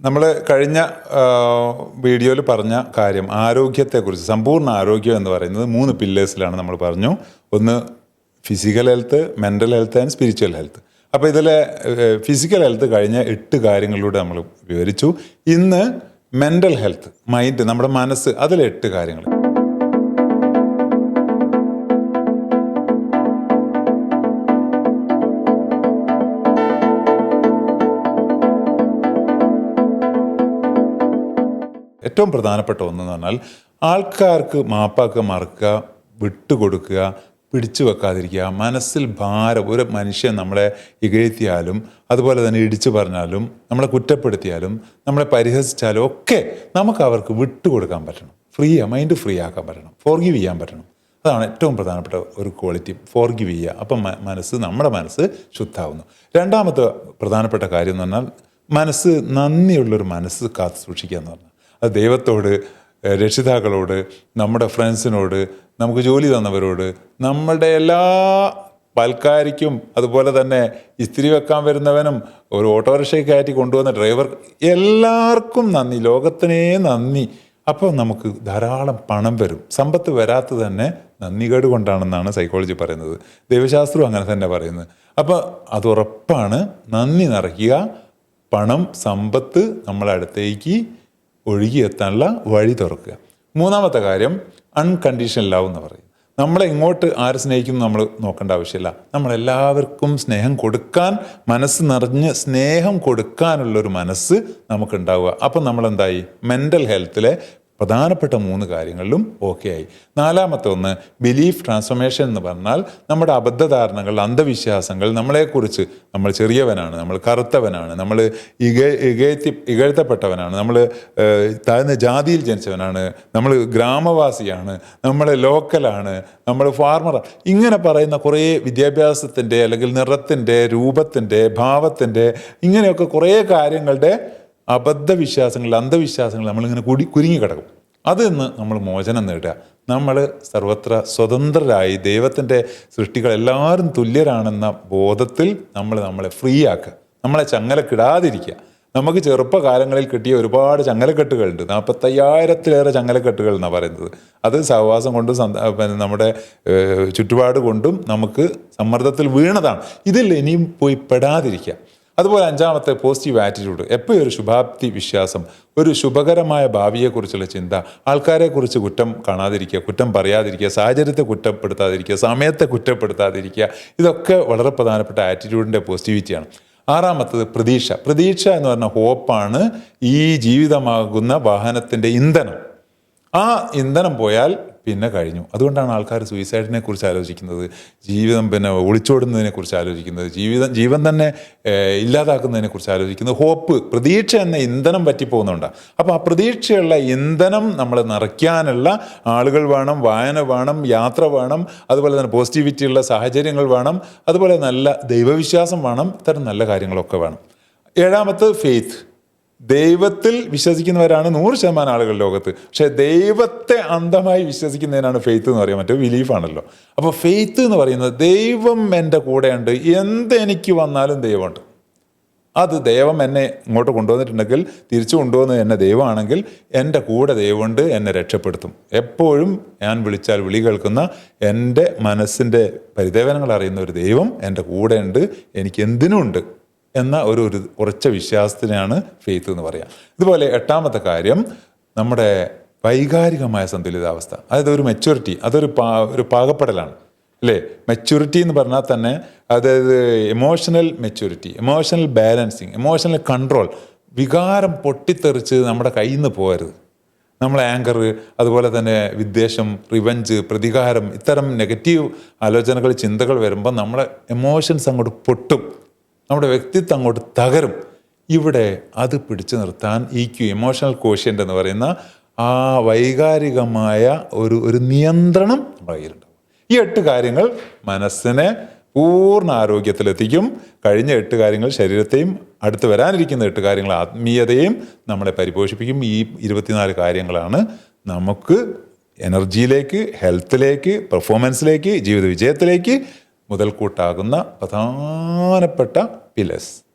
നമ്മൾ കഴിഞ്ഞ വീഡിയോയിൽ പറഞ്ഞ കാര്യം ആരോഗ്യത്തെക്കുറിച്ച് സമ്പൂർണ ആരോഗ്യം എന്ന് പറയുന്നത് മൂന്ന് പില്ലേഴ്സിലാണ് നമ്മൾ പറഞ്ഞു. ഒന്ന് physical health mental health and spiritual health അപ്പോൾ ഇതിലെ ഫിസിക്കൽ ഹെൽത്ത് കഴിഞ്ഞ എട്ട് കാര്യങ്ങളിലൂടെ നമ്മൾ വിവരിച്ചു. ഇന്ന് മെന്റൽ ഹെൽത്ത് മൈൻഡ് നമ്മുടെ മനസ്സ് അതിലെ എട്ട് കാര്യങ്ങൾ ഏറ്റവും പ്രധാനപ്പെട്ട ഒന്നെന്ന് പറഞ്ഞാൽ ആൾക്കാർക്ക് മാപ്പാക്കുക മറക്കുക വിട്ടുകൊടുക്കുക പിടിച്ചു വെക്കാതിരിക്കുക മനസ്സിൽ ഭാരം ഒരു മനുഷ്യൻ നമ്മളെ ഇകഴ്ത്തിയാലും അതുപോലെ തന്നെ ഇടിച്ചു പറഞ്ഞാലും നമ്മളെ കുറ്റപ്പെടുത്തിയാലും നമ്മളെ പരിഹസിച്ചാലും ഒക്കെ നമുക്ക് അവർക്ക് വിട്ടുകൊടുക്കാൻ പറ്റണം. ഫ്രീ മൈൻഡ് ഫ്രീ ആക്കാൻ പറ്റണം. ഫോർഗീവ് ചെയ്യാൻ പറ്റണം. അതാണ് ഏറ്റവും പ്രധാനപ്പെട്ട ഒരു ക്വാളിറ്റി ഫോർഗീവ് ചെയ്യുക. അപ്പം മനസ്സ് നമ്മുടെ മനസ്സ് ശുദ്ധാവുന്നു. രണ്ടാമത്തെ പ്രധാനപ്പെട്ട കാര്യം എന്ന് പറഞ്ഞാൽ മനസ്സ് നന്ദിയുള്ളൊരു മനസ്സ് കാത്തു സൂക്ഷിക്കുക എന്ന് പറഞ്ഞാൽ അത് ദൈവത്തോട് രക്ഷിതാക്കളോട് നമ്മുടെ ഫ്രണ്ട്സിനോട് നമുക്ക് ജോലി തന്നവരോട് നമ്മളുടെ എല്ലാ പൽക്കാരിക്കും അതുപോലെ തന്നെ ഇസ്തിരി വെക്കാൻ വരുന്നവനും ഒരു ഓട്ടോറിക്ഷയ്ക്ക് കയറ്റി കൊണ്ടുവന്ന ഡ്രൈവർ എല്ലാവർക്കും നന്ദി ലോകത്തിനേ നന്ദി. അപ്പോൾ നമുക്ക് ധാരാളം പണം വരും. സമ്പത്ത് വരാത്തത് തന്നെ നന്ദികേട് കൊണ്ടാണെന്നാണ് സൈക്കോളജി പറയുന്നത്. ദൈവശാസ്ത്രവും അങ്ങനെ തന്നെ പറയുന്നത്. അപ്പോൾ അത് ഉറപ്പാണ്. നന്ദി നിറയ്ക്കുക. പണം സമ്പത്ത് നമ്മളെ അടുത്തേക്ക് ഒഴുകിയെത്താനുള്ള വഴി തുറക്കുക. മൂന്നാമത്തെ കാര്യം അൺകണ്ടീഷണൽ ലവ് എന്ന് പറയും. നമ്മളെ ഇങ്ങോട്ട് ആര് സ്നേഹിക്കുന്നു നമ്മൾ നോക്കേണ്ട ആവശ്യമില്ല. നമ്മളെല്ലാവർക്കും സ്നേഹം കൊടുക്കാൻ മനസ്സ് നിറഞ്ഞ് സ്നേഹം കൊടുക്കാനുള്ളൊരു മനസ്സ് നമുക്കുണ്ടാവുക. അപ്പം നമ്മളെന്തായി? മെന്റൽ ഹെൽത്തിലെ പ്രധാനപ്പെട്ട മൂന്ന് കാര്യങ്ങളിലും ഓക്കെ ആയി. നാലാമത്തെ ഒന്ന് ബിലീഫ് ട്രാൻസ്ഫോർമേഷൻ എന്ന് പറഞ്ഞാൽ നമ്മുടെ അബദ്ധധാരണകൾ അന്ധവിശ്വാസങ്ങൾ നമ്മളെക്കുറിച്ച് നമ്മൾ ചെറിയവനാണ് നമ്മൾ കറുത്തവനാണ് നമ്മൾ ഇക ഇകഴ്ത്തി ഇകഴ്ത്തപ്പെട്ടവനാണ് നമ്മൾ താഴ്ന്ന ജാതിയിൽ ജനിച്ചവനാണ് നമ്മൾ ഗ്രാമവാസിയാണ് നമ്മൾ ലോക്കലാണ് നമ്മൾ ഫാർമർ ഇങ്ങനെ പറയുന്ന കുറേ വിദ്യാഭ്യാസത്തിന്റെ അല്ലെങ്കിൽ നിറത്തിന്റെ രൂപത്തിന്റെ ഭാവത്തിന്റെ ഇങ്ങനെയൊക്കെ കുറേ കാര്യങ്ങളുടെ അബദ്ധവിശ്വാസങ്ങൾ അന്ധവിശ്വാസങ്ങൾ നമ്മളിങ്ങനെ കുടി കുരുങ്ങി കിടക്കും അതിൽ നിന്ന് നമ്മൾ മോചനം നേടുക. നമ്മൾ സർവത്ര സ്വതന്ത്രരായി ദൈവത്തിന്റെ സൃഷ്ടികൾ എല്ലാവരും തുല്യരാണെന്ന ബോധത്തിൽ നമ്മൾ നമ്മളെ ഫ്രീ ആക്കുക നമ്മളെ ചങ്ങലക്കിടാതിരിക്കുക. നമുക്ക് ചെറുപ്പകാലങ്ങളിൽ കിട്ടിയ ഒരുപാട് ചങ്ങലക്കെട്ടുകളുണ്ട്. നാൽപ്പത്തയ്യായിരത്തിലേറെ ചങ്ങലക്കെട്ടുകൾ എന്നാണ് പറയുന്നത്. അത് സഹവാസം കൊണ്ടും പിന്നെ നമ്മുടെ ചുറ്റുപാട് കൊണ്ടും നമുക്ക് സമ്മർദ്ദത്തിൽ വീണതാണ്. ഇതിൽ ഇനിയും പോയി പെടാതിരിക്കുക. അതുപോലെ അഞ്ചാമത്തെ പോസിറ്റീവ് ആറ്റിറ്റ്യൂഡ് എപ്പോഴും ഒരു ശുഭാപ്തി വിശ്വാസം ഒരു ശുഭകരമായ ഭാവിയെക്കുറിച്ചുള്ള ചിന്ത ആൾക്കാരെക്കുറിച്ച് കുറ്റം കാണാതിരിക്കുക കുറ്റം പറയാതിരിക്കുക സാഹചര്യത്തെ കുറ്റപ്പെടുത്താതിരിക്കുക സമയത്തെ കുറ്റപ്പെടുത്താതിരിക്കുക ഇതൊക്കെ വളരെ പ്രധാനപ്പെട്ട ആറ്റിറ്റ്യൂഡിന്റെ പോസിറ്റിവിറ്റിയാണ് ആറാമത്തത് പ്രതീക്ഷ. പ്രതീക്ഷ എന്ന് പറഞ്ഞ ഹോപ്പാണ് ഈ ജീവിതമാകുന്ന വാഹനത്തിന്റെ ഇന്ധനം. ആ ഇന്ധനം പോയാൽ പിന്നെ കഴിഞ്ഞു. അതുകൊണ്ടാണ് ആൾക്കാർ സൂയിസൈഡിനെ കുറിച്ച് ആലോചിക്കുന്നത് ജീവിതം പിന്നെ ഒളിച്ചോടുന്നതിനെ കുറിച്ച് ആലോചിക്കുന്നത് ജീവിതം ജീവൻ തന്നെ ഇല്ലാതാക്കുന്നതിനെ കുറിച്ച് ആലോചിക്കുന്നത് ഹോപ്പ് പ്രതീക്ഷ എന്ന ഇന്ധനം പറ്റിപ്പോകുന്നുണ്ടാണ് അപ്പോൾ ആ പ്രതീക്ഷയുള്ള ഇന്ധനം നമ്മൾ നിറയ്ക്കാനുള്ള ആളുകൾ വേണം വായന വേണം യാത്ര വേണം അതുപോലെ തന്നെ പോസിറ്റിവിറ്റിയുള്ള സാഹചര്യങ്ങൾ വേണം അതുപോലെ നല്ല ദൈവവിശ്വാസം വേണം ഇത്തരം നല്ല കാര്യങ്ങളൊക്കെ വേണം. ഏഴാമത്തെ ഫെയ്ത്ത് ദൈവത്തിൽ വിശ്വസിക്കുന്നവരാണ് നൂറ് ശതമാനം ആളുകൾ ലോകത്ത്. പക്ഷെ ദൈവത്തെ അന്ധമായി വിശ്വസിക്കുന്നതിനാണ് ഫെയ്ത്ത് എന്ന് പറയാൻ മറ്റേ ബിലീഫാണല്ലോ അപ്പോൾ ഫെയ്ത്ത് എന്ന് പറയുന്നത് ദൈവം എന്റെ കൂടെയുണ്ട്. എന്ത് എനിക്ക് വന്നാലും ദൈവമുണ്ട്. അത് ദൈവം എന്നെ ഇങ്ങോട്ട് കൊണ്ടുവന്നിട്ടുണ്ടെങ്കിൽ തിരിച്ചു കൊണ്ടുവന്ന് എന്നെ ദൈവമാണെങ്കിൽ എന്റെ കൂടെ ദൈവമുണ്ട് എന്നെ രക്ഷപ്പെടുത്തും. എപ്പോഴും ഞാൻ വിളിച്ചാൽ വിളി കേൾക്കുന്ന എന്റെ മനസ്സിന്റെ പരിദേവനങ്ങൾ അറിയുന്ന ഒരു ദൈവം എന്റെ കൂടെയുണ്ട്. എനിക്ക് എന്തിനുമുണ്ട്? എന്ന ഒരു ഒരു ഉറച്ച വിശ്വാസത്തിനാണ് ഫെയ്ത്ത് എന്ന് പറയാം. ഇതുപോലെ എട്ടാമത്തെ കാര്യം നമ്മുടെ വൈകാരികമായ സന്തുലിതാവസ്ഥ. അതായത് ഒരു മെച്യൂരിറ്റി അതൊരു പാ ഒരു പാകപ്പെടലാണ്. അല്ലേ? മെച്യൂരിറ്റി എന്ന് പറഞ്ഞാൽ തന്നെ അതായത് emotional maturity emotional balancing emotional control വികാരം പൊട്ടിത്തെറിച്ച് നമ്മുടെ കയ്യിൽ നിന്ന് പോകരുത്. നമ്മൾ ആങ്കർ അതുപോലെ തന്നെ വിദ്വേഷം റിവഞ്ച് പ്രതികാരം ഇത്തരം നെഗറ്റീവ് ആലോചനകൾ ചിന്തകൾ വരുമ്പോൾ നമ്മളെ എമോഷൻസ് അങ്ങോട്ട് പൊട്ടും. നമ്മുടെ വ്യക്തിത്വം അങ്ങോട്ട് തകരും. ഇവിടെ അത് പിടിച്ചു നിർത്താൻ ഈ ക്യു എമോഷണൽ കോഷ്യന്റ് എന്ന് പറയുന്ന ആ വൈകാരികമായ ഒരു ഒരു നിയന്ത്രണം നമ്മുടെ കയ്യിലുണ്ടാവും ഈ എട്ട് കാര്യങ്ങൾ മനസ്സിനെ പൂർണ ആരോഗ്യത്തിലെത്തിക്കും. കഴിഞ്ഞ എട്ട് കാര്യങ്ങൾ ശരീരത്തെയും അടുത്ത് വരാനിരിക്കുന്ന എട്ട് കാര്യങ്ങൾ ആത്മീയതയും നമ്മളെ പരിപോഷിപ്പിക്കും. ഈ ഇരുപത്തിനാല് കാര്യങ്ങളാണ് നമുക്ക് എനർജിയിലേക്ക് ഹെൽത്തിലേക്ക് പെർഫോമൻസിലേക്ക് ജീവിത വിജയത്തിലേക്ക് മുതൽക്കൂട്ടാകുന്ന പ്രധാനപ്പെട്ട പിലേഴ്സ്